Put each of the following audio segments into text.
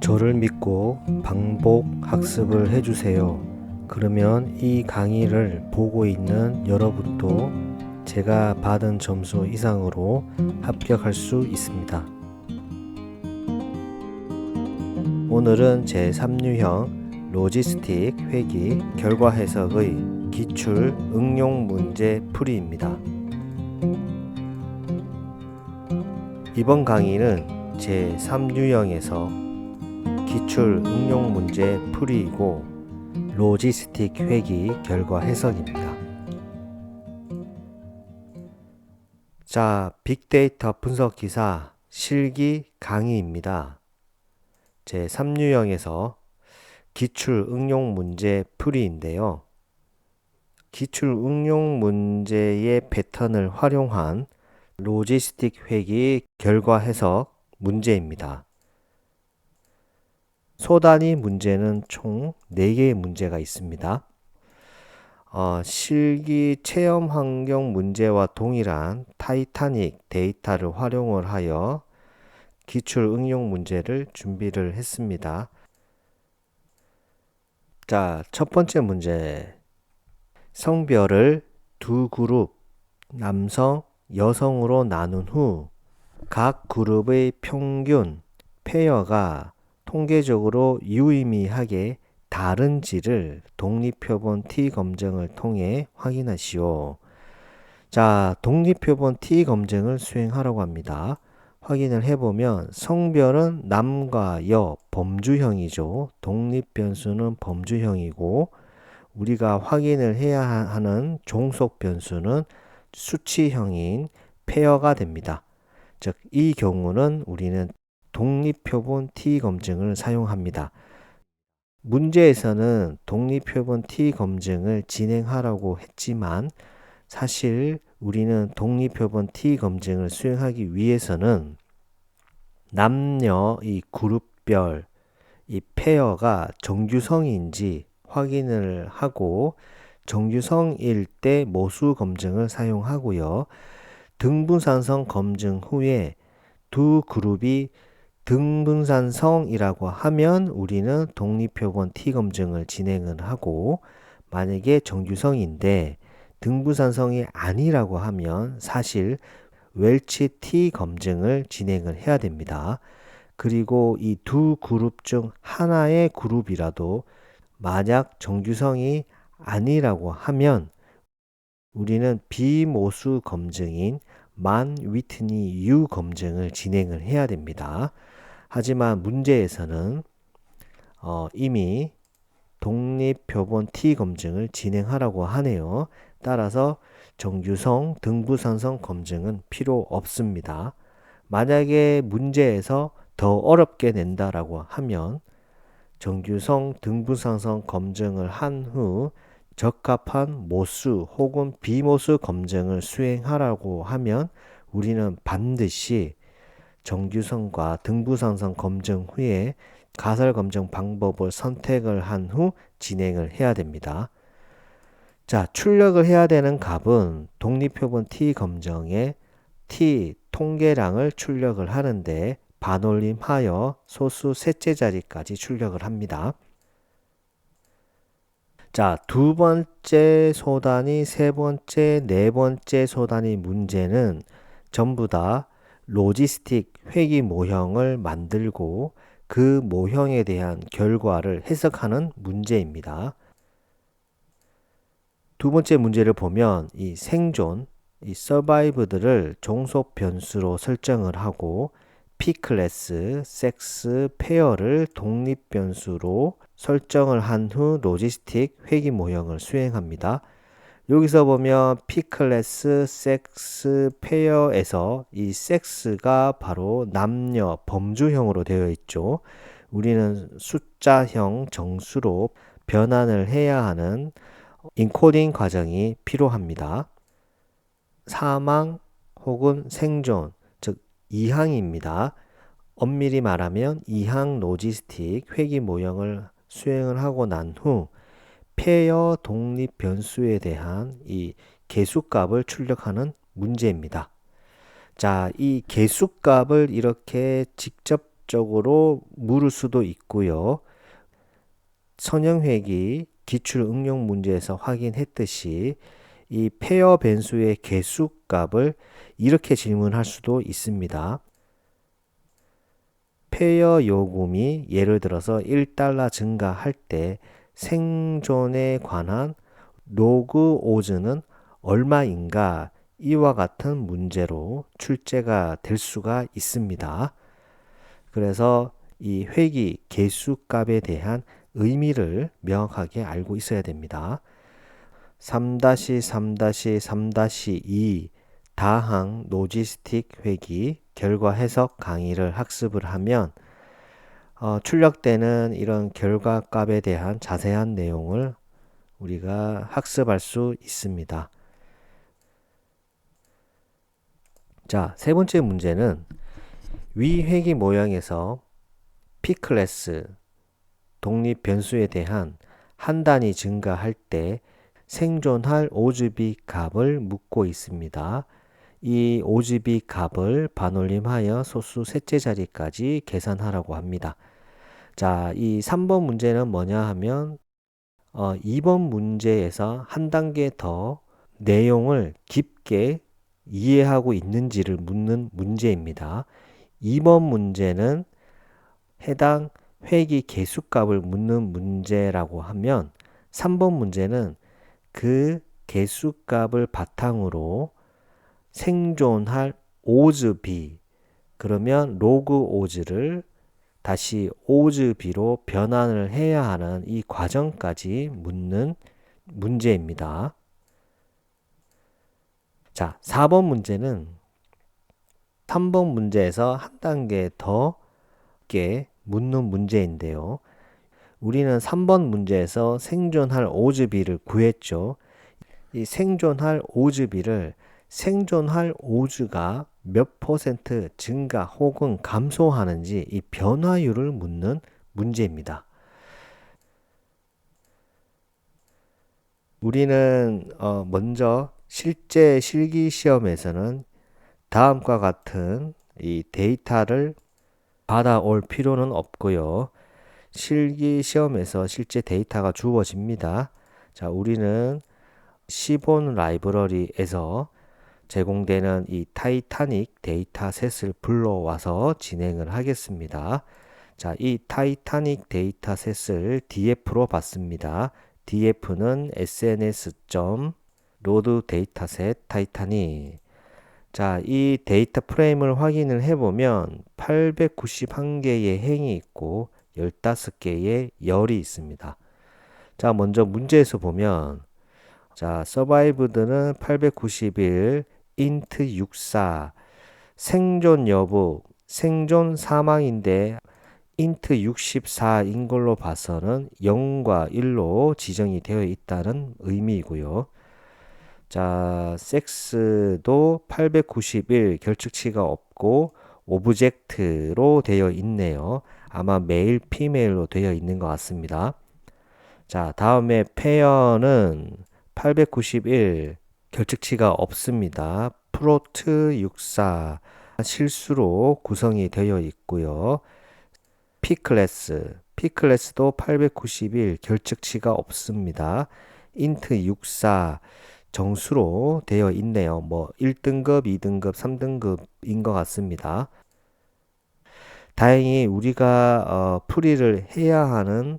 저를 믿고 반복 학습을 해주세요. 그러면 이 강의를 보고 있는 여러분도 제가 받은 점수 이상으로 합격할 수 있습니다. 오늘은 제 3유형 로지스틱 회기 결과 해석의 기출 응용 문제 풀이입니다. 이번 강의는 제 3유형에서 기출 응용 문제 풀이이고 로지스틱 회기 결과 해석입니다. 자, 빅데이터 분석 기사 실기 강의입니다. 제 3유형에서 기출 응용 문제 풀이인데요. 기출 응용 문제의 패턴을 활용한 로지스틱 회기 결과 해석 문제입니다. 소단위 문제는 총 4개의 문제가 있습니다. 어, 실기 체험 환경 문제와 동일한 타이타닉 데이터를 활용을 하여 기출 응용 문제를 준비를 했습니다. 자, 첫 번째 문제. 성별을 두 그룹, 남성, 여성으로 나눈 후 각 그룹의 평균, 페어가 통계적으로 유의미하게 다른지를 독립표본 T 검증을 통해 확인하시오. 자, 독립표본 T 검증을 수행하라고 합니다. 확인을 해보면 성별은 남과 여 범주형이죠. 독립변수는 범주형이고 우리가 확인을 해야 하는 종속 변수는 수치형인 페어가 됩니다. 즉, 이 경우는 우리는 독립표본 T 검증을 사용합니다. 문제에서는 독립표본 T 검증을 진행하라고 했지만 사실 우리는 독립표본 T 검증을 수행하기 위해서는 남녀 이 그룹별 이 페어가 정규성인지 확인을 하고 정규성일 때 모수 검증을 사용하고요. 등분산성 검증 후에 두 그룹이 등분산성이라고 하면 우리는 독립표본 T 검증을 진행을 하고 만약에 정규성인데 등분산성이 아니라고 하면 사실 웰치 T 검증을 진행을 해야 됩니다. 그리고 이 두 그룹 중 하나의 그룹이라도 만약 정규성이 아니라고 하면 우리는 비모수 검증인 만 위트니 U 검증을 진행을 해야 됩니다. 하지만 문제에서는 어, 이미 독립표본 T 검증을 진행하라고 하네요. 따라서 정규성, 등부산성 검증은 필요 없습니다. 만약에 문제에서 더 어렵게 낸다라고 하면 정규성, 등부산성 검증을 한 후 적합한 모수 혹은 비모수 검증을 수행하라고 하면 우리는 반드시 정규성과 등부상성 검증 후에 가설 검증 방법을 선택을 한 후 진행을 해야 됩니다. 자, 출력을 해야 되는 값은 독립표본 T 검정에 T 통계량을 출력을 하는데 반올림하여 소수 셋째 자리까지 출력을 합니다. 자, 두 번째 소단위, 세 번째, 네 번째 소단위 문제는 전부 다 로지스틱 회기 모형을 만들고 그 모형에 대한 결과를 해석하는 문제입니다. 두 번째 문제를 보면 이 생존, 이 서바이브들을 종속 변수로 설정을 하고 P 클래스, 섹스, 페어를 독립 변수로 설정을 한 후 로지스틱 회기 모형을 수행합니다. 여기서 보면 P 클래스 섹스 페어에서 이 섹스가 바로 남녀 범주형으로 되어 있죠. 우리는 숫자형 정수로 변환을 해야 하는 인코딩 과정이 필요합니다. 사망 혹은 생존, 즉 이항입니다. 엄밀히 말하면 이항 로지스틱 회기 모형을 수행을 하고 난 후 페어 독립 변수에 대한 이 개수값을 출력하는 문제입니다. 자, 이 개수값을 이렇게 직접 직접적으로 물을 수도 있고요. 선형회기 기출 응용 문제에서 확인했듯이 이 페어 변수의 개수값을 이렇게 질문할 수도 있습니다. 페어 요금이 예를 들어서 1달러 증가할 때 생존에 관한 로그 오즈는 얼마인가 이와 같은 문제로 출제가 될 수가 있습니다. 그래서 이 회기 개수값에 대한 의미를 명확하게 알고 있어야 됩니다. 3-3-3-2 다항 로지스틱 회기 결과 해석 강의를 학습을 하면 어, 출력되는 이런 결과 값에 대한 자세한 내용을 우리가 학습할 수 있습니다. 자, 세 번째 문제는 위 회기 모양에서 P 클래스 독립 변수에 대한 한 단위 증가할 때 생존할 오즈비 값을 묻고 있습니다. 이 오즈비 값을 반올림하여 소수 셋째 자리까지 계산하라고 합니다. 자, 이 3번 문제는 뭐냐 하면 어, 2번 문제에서 한 단계 더 내용을 깊게 이해하고 있는지를 묻는 문제입니다. 2번 문제는 해당 회기 개수값을 묻는 문제라고 하면 3번 문제는 그 개수값을 바탕으로 생존할 오즈비 그러면 로그 오즈를 다시 오즈비로 변환을 해야 하는 이 과정까지 묻는 문제입니다. 자, 4번 문제는 3번 문제에서 한 단계 더 깊게 묻는 문제인데요. 우리는 3번 문제에서 생존할 오즈비를 구했죠. 이 생존할 오즈비를 생존할 오즈가 몇 퍼센트 증가 혹은 감소하는지 이 변화율을 묻는 문제입니다. 우리는 어 먼저 실제 실기 시험에서는 다음과 같은 이 데이터를 받아올 필요는 없고요. 실기 시험에서 실제 데이터가 주어집니다. 자, 우리는 시본 라이브러리에서 제공되는 이 타이타닉 데이터셋을 불러와서 진행을 하겠습니다. 자, 이 타이타닉 데이터셋을 DF로 받습니다. DF는 SNS. 로드 데이터셋 타이타닉. 자, 이 데이터 프레임을 확인을 해보면 891개의 행이 있고 15개의 열이 있습니다. 자, 먼저 문제에서 보면 자, survived는 891, int 64, 생존 여부, 생존 사망인데 int 64인 걸로 봐서는 0과 1로 지정이 되어 있다는 의미이고요. 자, 섹스도 891 결측치가 없고 오브젝트로 되어 있네요. 아마 메일, 피메일로 되어 있는 것 같습니다. 자, 다음에 페어는 891 결측치가 없습니다. 프로트 64 실수로 구성이 되어 있고요. P 클래스, P 클래스도 891 결측치가 없습니다. 인트 64 정수로 되어 있네요. 뭐 1등급, 2등급, 3등급인 것 같습니다. 다행히 우리가 어, 풀이를 해야 하는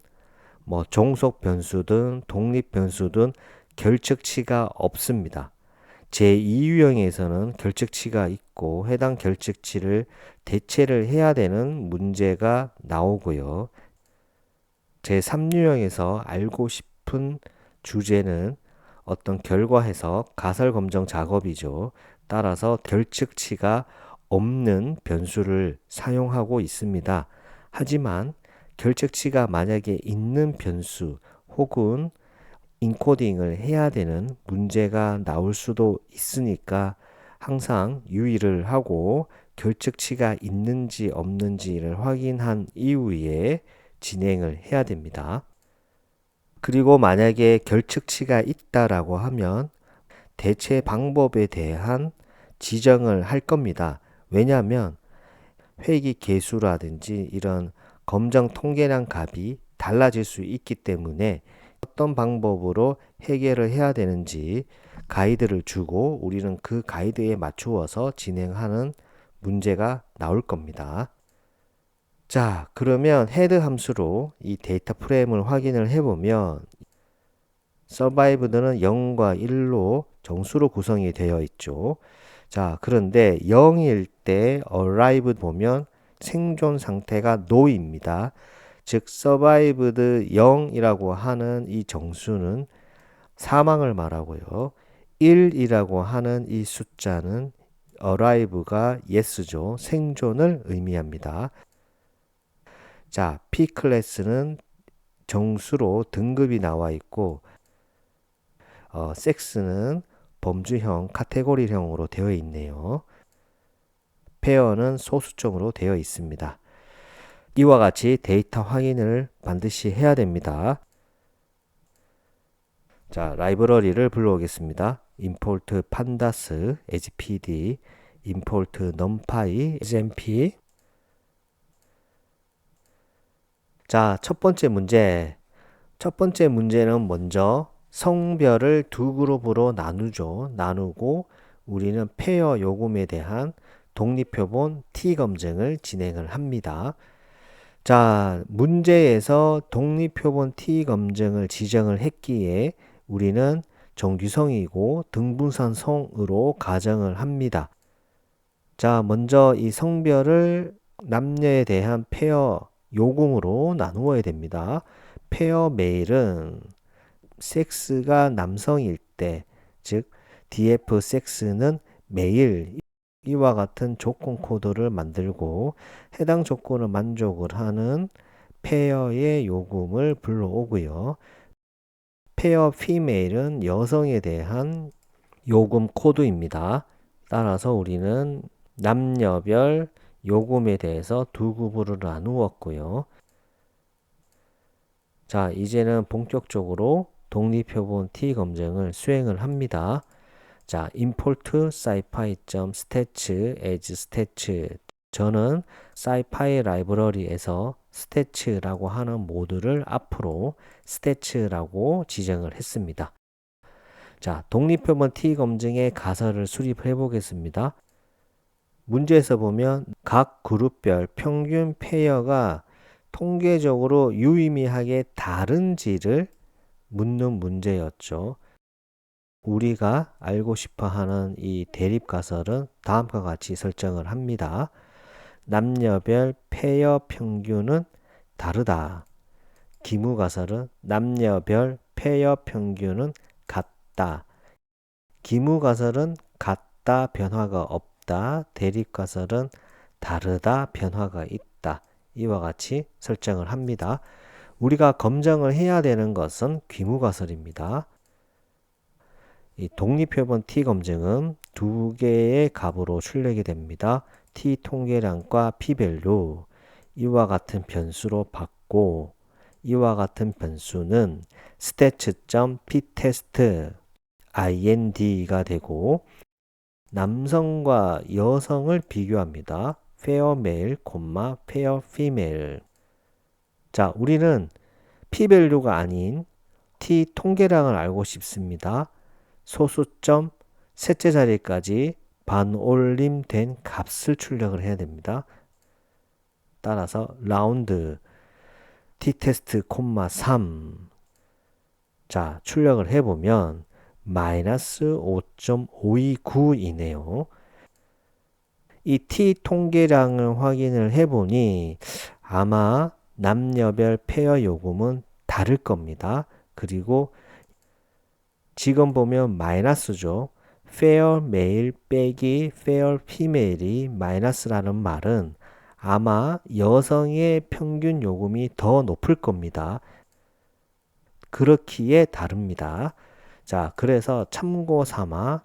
뭐 종속 변수든 독립 변수든 결측치가 없습니다. 제2유형에서는 결측치가 있고 해당 결측치를 대체를 해야 되는 문제가 나오고요. 제3유형에서 알고 싶은 주제는 어떤 결과 해석, 가설 검정 작업이죠. 따라서 결측치가 없는 변수를 사용하고 있습니다. 하지만 결측치가 만약에 있는 변수 혹은 인코딩을 해야 되는 문제가 나올 수도 있으니까 항상 유의를 하고 결측치가 있는지 없는지를 확인한 이후에 진행을 해야 됩니다. 그리고 만약에 결측치가 있다라고 하면 대체 방법에 대한 지정을 할 겁니다. 왜냐하면 회기 개수라든지 이런 검정 통계량 값이 달라질 수 있기 때문에 어떤 방법으로 해결을 해야 되는지 가이드를 주고 우리는 그 가이드에 맞추어서 진행하는 문제가 나올 겁니다. 자, 그러면 헤드 함수로 이 데이터 프레임을 확인을 해보면 서바이브드는 0과 1로 정수로 구성이 되어 있죠. 자, 그런데 0일 때 arrive 보면 생존 상태가 no입니다. 즉 survived 0이라고 하는 이 정수는 사망을 말하고요. 1이라고 하는 이 숫자는 arrive가 yes죠. 생존을 의미합니다. 자, P 클래스는 정수로 등급이 나와 있고 어, 섹스는 범주형 카테고리형으로 되어 있네요. 페어는 소수점으로 되어 있습니다. 이와 같이 데이터 확인을 반드시 해야 됩니다. 자, 라이브러리를 불러오겠습니다. import pandas as pd, import numpy np. 자, 첫 번째 문제. 첫 번째 문제는 먼저 성별을 두 그룹으로 나누죠. 나누고 우리는 페어 요금에 대한 독립표본 T 검증을 진행을 합니다. 자, 문제에서 독립표본 T 검증을 지정을 했기에 우리는 정규성이고 등분산성으로 가정을 합니다. 자, 먼저 이 성별을 남녀에 대한 페어 요금으로 나누어야 됩니다. 페어 메일은 섹스가 남성일 때, 즉 DF 섹스는 메일 이와 같은 조건 코드를 만들고 해당 조건을 만족을 하는 페어의 요금을 불러오고요. 페어 피메일은 여성에 대한 요금 코드입니다. 따라서 우리는 남녀별 요금에 대해서 두 구부를 나누었고요. 자, 이제는 본격적으로 독립표본 T 검증을 수행을 합니다. 자, import scipy.stats as stats 저는 scipy 라이브러리에서 stats라고 하는 모듈을 앞으로 stats라고 지정을 했습니다. 자, 독립표본 T 검증의 가설을 수립해 보겠습니다. 문제에서 보면 각 그룹별 평균 페어가 통계적으로 유의미하게 다른지를 묻는 문제였죠. 우리가 알고 싶어 하는 이 대립 가설은 다음과 같이 설정을 합니다. 남녀별 페어 평균은 다르다. 기무 가설은 남녀별 페어 평균은 같다. 기무 가설은 같다 변화가 없다. 대립 가설은 다르다 변화가 있다. 이와 같이 설정을 합니다. 우리가 검증을 해야 되는 것은 귀무 가설입니다. 이 독립표본 T 검증은 두 개의 값으로 출력이 됩니다. T 통계량과 P밸류 이와 같은 변수로 받고 이와 같은 변수는 stats.ptest ind가 되고 남성과 여성을 비교합니다. fair male, fair female 자, 우리는 P밸류가 아닌 T 통계량을 알고 싶습니다. 소수점 셋째 자리까지 반올림된 값을 출력을 해야 됩니다. 따라서 라운드 tTest, 3 자, 출력을 해보면 마이너스 5.529이네요. 이 t 통계량을 확인을 해보니 아마 남녀별 페어 요금은 다를 겁니다. 그리고 지금 보면 마이너스죠. fair male 빼기 fair female이 마이너스라는 말은 아마 여성의 평균 요금이 더 높을 겁니다. 그렇기에 다릅니다. 자, 그래서 참고 삼아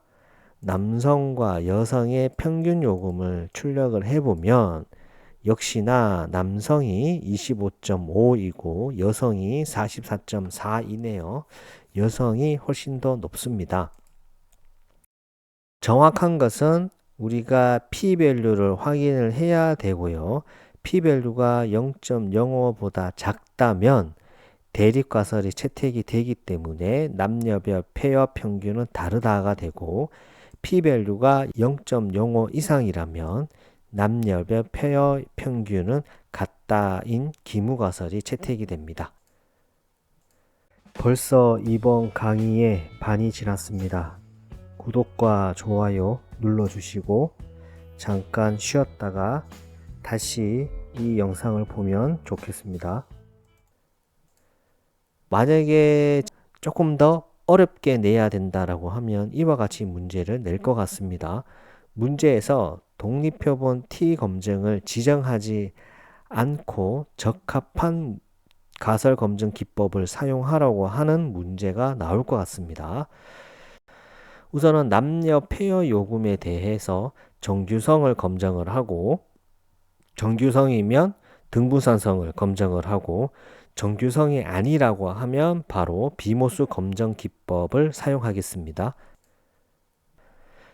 남성과 여성의 평균 요금을 출력을 해보면 역시나 남성이 25.5이고 여성이 44.4이네요. 여성이 훨씬 더 높습니다. 정확한 것은 우리가 p-밸류를 확인을 해야 되고요. p-밸류가 0.05보다 작다면 대립과설이 채택이 되기 때문에 남녀별 페어 평균은 다르다가 되고 p-밸류가 0.05 이상이라면 남녀별 페어 평균은 같다인 기무가설이 채택이 됩니다. 벌써 이번 강의에 반이 지났습니다. 구독과 좋아요 눌러주시고 잠깐 쉬었다가 다시 이 영상을 보면 좋겠습니다. 만약에 조금 더 어렵게 내야 된다라고 하면 이와 같이 문제를 낼 것 같습니다. 문제에서 독립표본 T 검증을 지정하지 않고 적합한 가설 검증 기법을 사용하라고 하는 문제가 나올 것 같습니다. 우선은 남녀 페어 요금에 대해서 정규성을 검증을 하고 정규성이면 등분산성을 검증을 하고 정규성이 아니라고 하면 바로 비모수 검증 기법을 사용하겠습니다.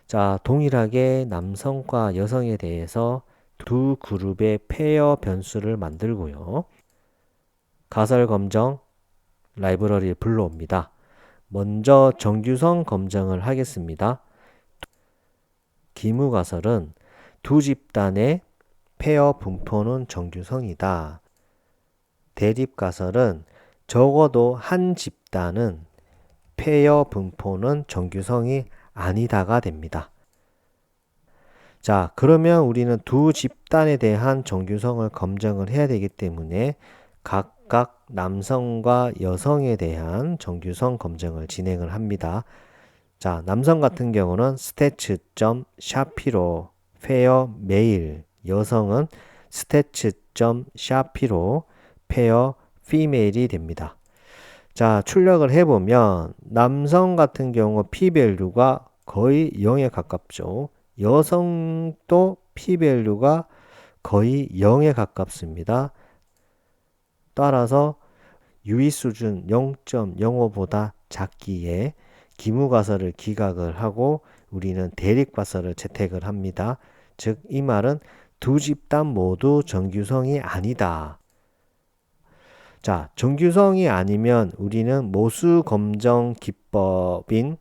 자, 동일하게 남성과 여성에 대해서 두 그룹의 페어 변수를 만들고요. 가설 검정 라이브러리를 불러옵니다. 먼저 정규성 검증을 하겠습니다. 기무 가설은 두 집단의 페어 분포는 정규성이다. 대립 가설은 적어도 한 집단은 페어 분포는 정규성이 아니다가 됩니다. 자, 그러면 우리는 두 집단에 대한 정규성을 검증을 해야 되기 때문에 각각 남성과 여성에 대한 정규성 검증을 진행을 합니다. 자, 남성 같은 경우는 스태츠.점 샤피로 페어 메일, 여성은 스태츠.점 샤피로 페어 피메일이 됩니다. 자, 출력을 해보면 남성 같은 경우 p-밸류가 거의 0에 가깝죠. 여성도 p-밸류가 거의 0에 가깝습니다. 따라서 유의 수준 0.05보다 작기에 기무가설을 기각을 하고 우리는 대립가설을 채택을 합니다. 즉 이 말은 두 집단 모두 정규성이 아니다. 자, 정규성이 아니면 우리는 모수 검정 기법인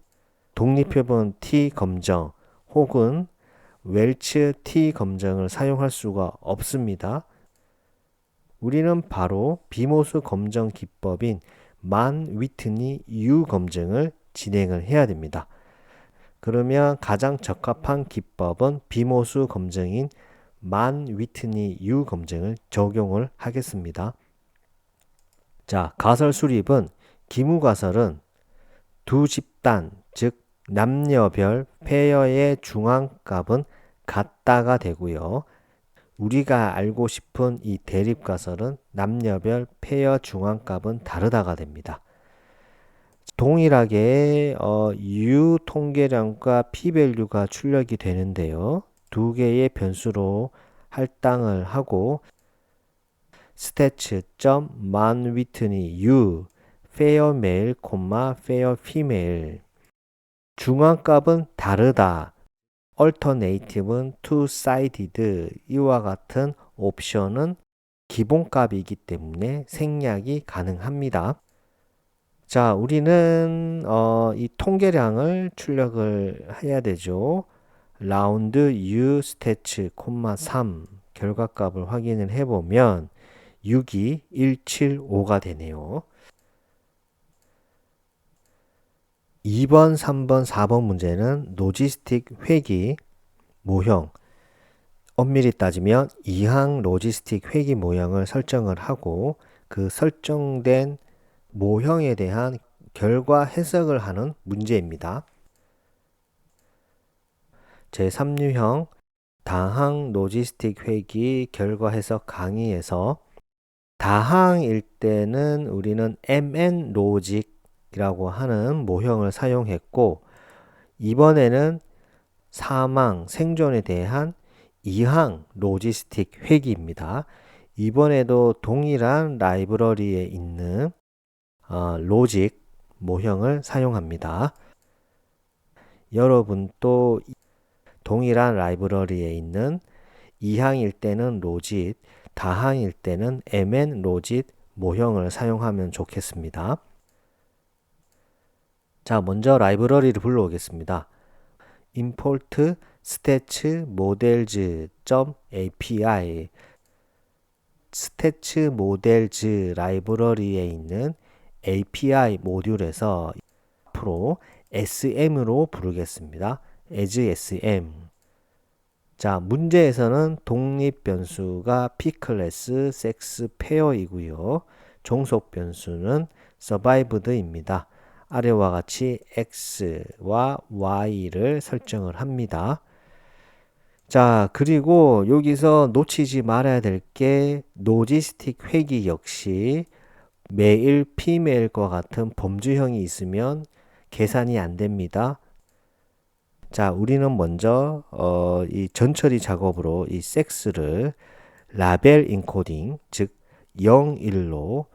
독립표본 T 검정 혹은 웰츠 T 검정을 사용할 수가 없습니다. 우리는 바로 비모수 검정 기법인 만 위트니 U 검증을 진행을 해야 됩니다. 그러면 가장 적합한 기법은 비모수 검증인 만 위트니 U 검증을 적용을 하겠습니다. 자, 가설 수립은 기무 가설은 두 집단, 즉 남녀별 페어의 중앙값은 같다가 되고요. 우리가 알고 싶은 이 대립가설은 남녀별 페어 중앙값은 다르다가 됩니다. 동일하게 어, U 통계량과 P-밸류가 출력이 되는데요. 두 개의 변수로 할당을 하고 whitney u fair female 중앙값은 다르다. alternative은 two-sided 이와 같은 옵션은 기본값이기 때문에 생략이 가능합니다. 자, 우리는 어, 이 통계량을 출력을 해야 되죠. 라운드 U 스태츠, 3 결과값을 확인을 해보면 6이 175가 되네요. 2번, 3번, 4번 문제는 로지스틱 회기 모형 엄밀히 따지면 이항 로지스틱 회기 모형을 설정을 하고 그 설정된 모형에 대한 결과 해석을 하는 문제입니다. 제3유형 다항 로지스틱 회기 결과 해석 강의에서 다항일 때는 우리는 MN 로직 이라고 하는 모형을 사용했고 이번에는 사망, 생존에 대한 이항 로지스틱 회기입니다. 이번에도 동일한 라이브러리에 있는 어, 로직 모형을 사용합니다. 여러분도 동일한 라이브러리에 있는 이항일 때는 로짓, 다항일 때는 mn 로짓 모형을 사용하면 좋겠습니다. 자, 먼저 라이브러리를 불러오겠습니다. import stats models.api 스태츠 모델즈 라이브러리에 있는 API 모듈에서 앞으로 SM으로 부르겠습니다. as SM. 자, 문제에서는 독립 변수가 P클래스 섹스 페어이고요. 종속 변수는 survived입니다. 아래와 같이 x와 y를 설정을 합니다. 자, 그리고 여기서 놓치지 말아야 될 게 노지스틱 회기 역시 메일, 피메일과 같은 범주형이 있으면 계산이 안 됩니다. 자, 우리는 먼저 어, 이 전처리 작업으로 이 섹스를 라벨 인코딩, 즉 0, 1로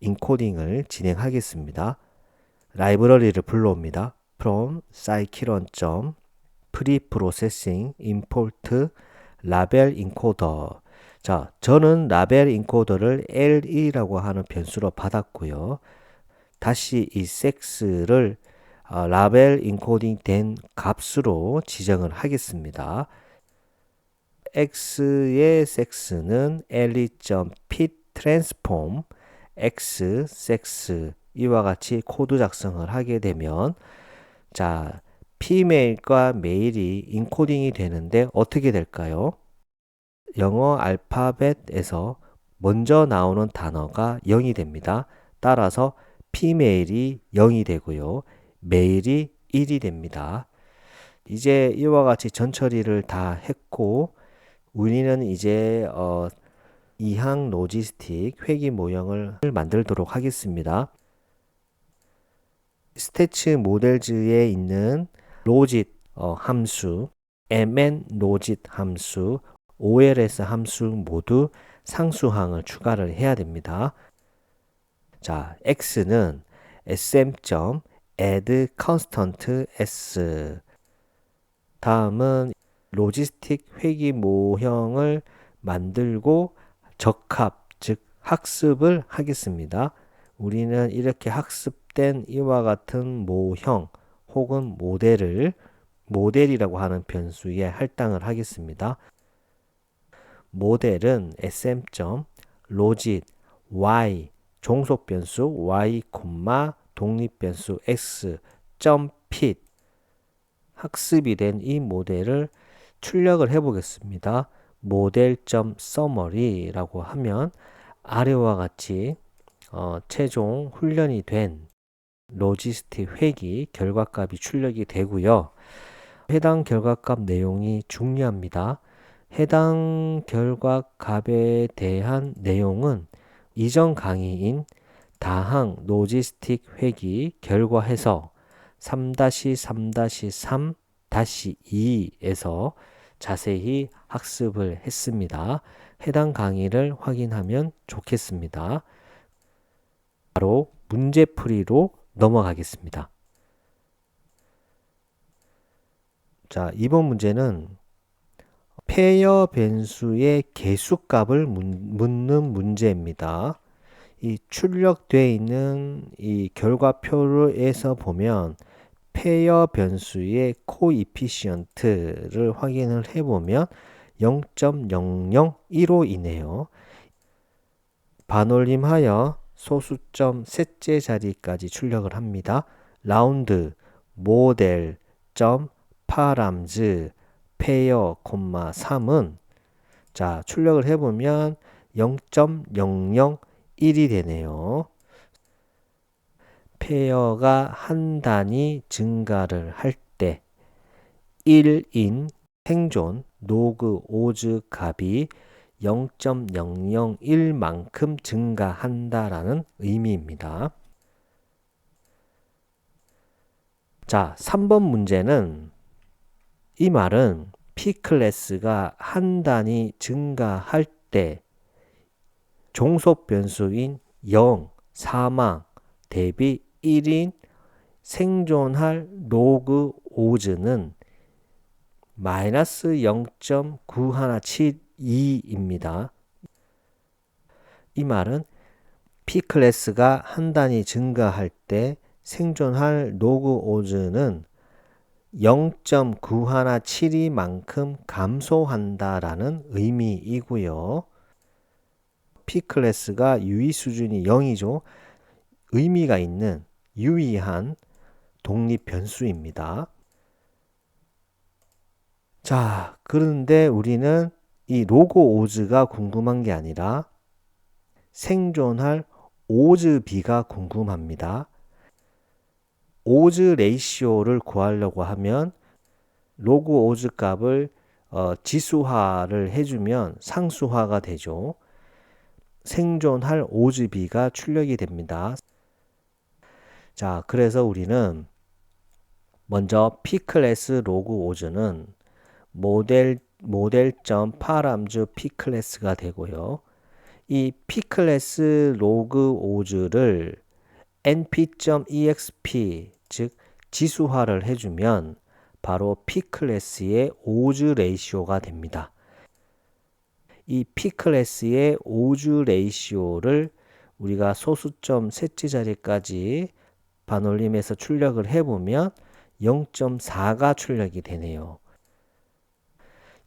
인코딩을 진행하겠습니다. 라이브러리를 불러옵니다. from scikit-learn preprocessing import 라벨 인코더 자, 저는 라벨 인코더를 LE라고 하는 변수로 받았고요. 다시 이 섹스를 어, 라벨 인코딩 된 값으로 지정을 하겠습니다. x의 섹스는 le.fit transform x 섹스 이와 같이 코드 작성을 하게 되면 자 피메일과 메일이 인코딩이 되는데 어떻게 될까요? 영어 알파벳에서 먼저 나오는 단어가 0이 됩니다. 따라서 피메일이 0이 되고요. 메일이 1이 됩니다. 이제 이와 같이 전처리를 다 했고 우리는 이제 어, 이항 로지스틱 회기 모형을 만들도록 하겠습니다. 스태츠 모델즈에 있는 로짓 어, 함수, mn 로짓 함수, OLS 함수 모두 상수항을 추가를 해야 됩니다. 자, x는 sm. add constant s 다음은 로지스틱 회기 모형을 만들고 적합, 즉 학습을 하겠습니다. 우리는 이렇게 학습된 이와 같은 모형 혹은 모델을 모델이라고 하는 변수에 할당을 하겠습니다. 모델은 sm.logit y 종속 변수 y, 독립 변수 x .fit 학습이 된 이 모델을 출력을 해 보겠습니다. 모델.summary라고 하면 아래와 같이 어, 최종 훈련이 된 로지스틱 회기 결과값이 출력이 되고요. 해당 결과값 내용이 중요합니다. 해당 결과값에 대한 내용은 이전 강의인 다항 로지스틱 회기 결과해서 3-3-3-2에서 자세히 학습을 했습니다. 해당 강의를 확인하면 좋겠습니다. 바로 문제풀이로 넘어가겠습니다. 자, 이번 문제는 페어 변수의 개수값을 묻는 문제입니다. 이 출력되어 있는 이 결과표에서 보면 페어 변수의 코이피시언트를 확인을 해보면 0.001호이네요. 반올림하여 소수점 셋째 자리까지 출력을 합니다. 라운드 모델 점 파람즈 페어 콤마 3은 자 출력을 해보면 0.001이 되네요. 페어가 한 단위 증가를 할 때 1인 생존 노그 오즈 값이 0.001만큼 증가한다라는 의미입니다. 자, 3번 문제는 이 말은 P 클래스가 한 단위 증가할 때 종속 변수인 0, 사망 대비 1인 생존할 로그 오즈는 마이너스 0.9172입니다. 이 말은 P 클래스가 한 단위 증가할 때 생존할 로그 오즈는 0.9172만큼 감소한다라는 의미이고요. P 클래스가 유의 수준이 0이죠. 의미가 있는 유의한 독립 변수입니다. 자, 그런데 우리는 이 로그 오즈가 궁금한 게 아니라 생존할 오즈 비가 궁금합니다. 오즈 레이시오를 구하려고 하면 로그 오즈 값을 어, 지수화를 해주면 상수화가 되죠. 생존할 오즈 비가 출력이 됩니다. 자, 그래서 우리는 먼저 P 클래스 로그 오즈는 모델 모델점 파람즈 P 클래스가 되고요. 이 P 클래스 로그 오즈를 np.exp 즉 지수화를 해주면 바로 P 클래스의 오즈 레이시오가 됩니다. 이 P 클래스의 오즈 레이시오를 우리가 소수점 셋째 자리까지 반올림해서 출력을 해보면 0.4가 출력이 되네요.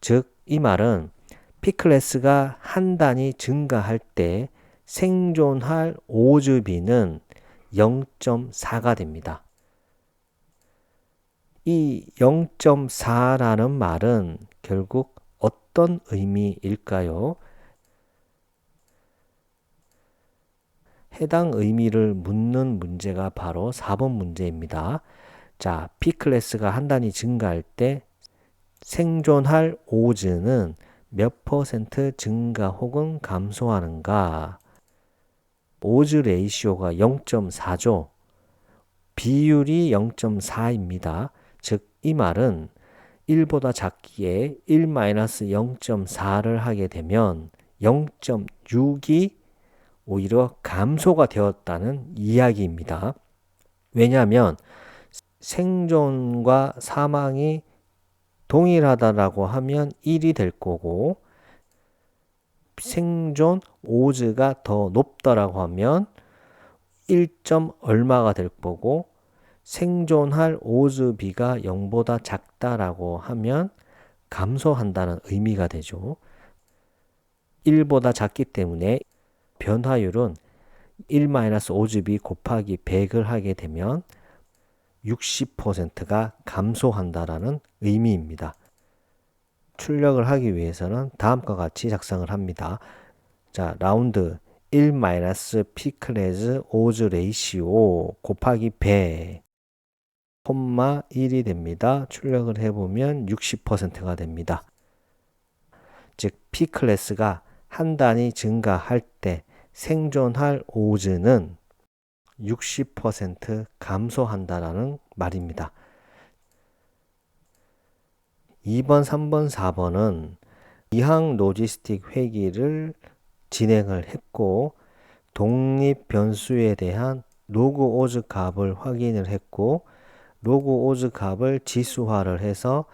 즉, 이 말은 P 클래스가 한 단위 증가할 때 생존할 오즈비는 0.4가 됩니다. 이 0.4라는 말은 결국 어떤 의미일까요? 해당 의미를 묻는 문제가 바로 4번 문제입니다. 자, P 클래스가 한 단위 증가할 때 생존할 오즈는 몇 퍼센트 증가 혹은 감소하는가? 오즈 레이시오가 0.4죠. 비율이 0.4입니다. 즉, 이 말은 1보다 작기에 1-0.4를 하게 되면 0.6이 오히려 감소가 되었다는 이야기입니다. 왜냐하면 생존과 사망이 동일하다라고 하면 1이 될 거고 생존 오즈가 더 높다라고 하면 1점 얼마가 될 거고 생존할 오즈 비가 0보다 작다라고 하면 감소한다는 의미가 되죠. 1보다 작기 때문에 변화율은 1-오즈비 곱하기 100을 하게 되면 60%가 감소한다라는 의미입니다. 출력을 하기 위해서는 다음과 같이 작성을 합니다. 자, 라운드 1-p 클래스 오즈 레이시오 곱하기 100 콤마 1이 됩니다. 출력을 해보면 60%가 됩니다. 즉 p 클래스가 한 단위 증가할 때 생존할 오즈는 60% 감소한다라는 말입니다. 2번, 3번, 4번은 이항 로지스틱 회기를 진행을 했고 독립 변수에 대한 로그 오즈 값을 확인을 했고 로그 오즈 값을 지수화를 해서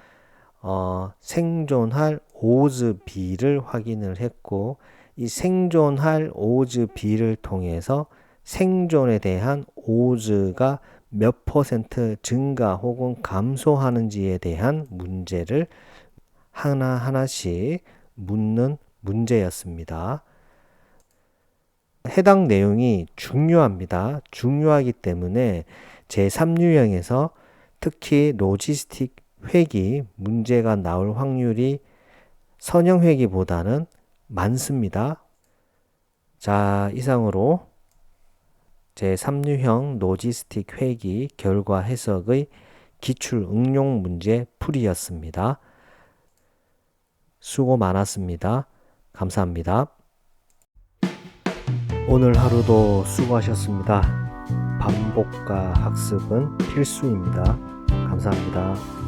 어, 생존할 오즈 비를 확인을 했고 이 생존할 오즈 비를 통해서 생존에 대한 오즈가 몇 퍼센트 증가 혹은 감소하는지에 대한 문제를 하나하나씩 묻는 문제였습니다. 해당 내용이 중요합니다. 중요하기 때문에 제3유형에서 특히 로지스틱 회기 문제가 나올 확률이 선형 회기보다는 많습니다. 자, 이상으로 제3유형 로지스틱 회기 결과 해석의 기출 응용 문제 풀이였습니다. 수고 많았습니다. 감사합니다. 오늘 하루도 수고하셨습니다. 반복과 학습은 필수입니다. 감사합니다.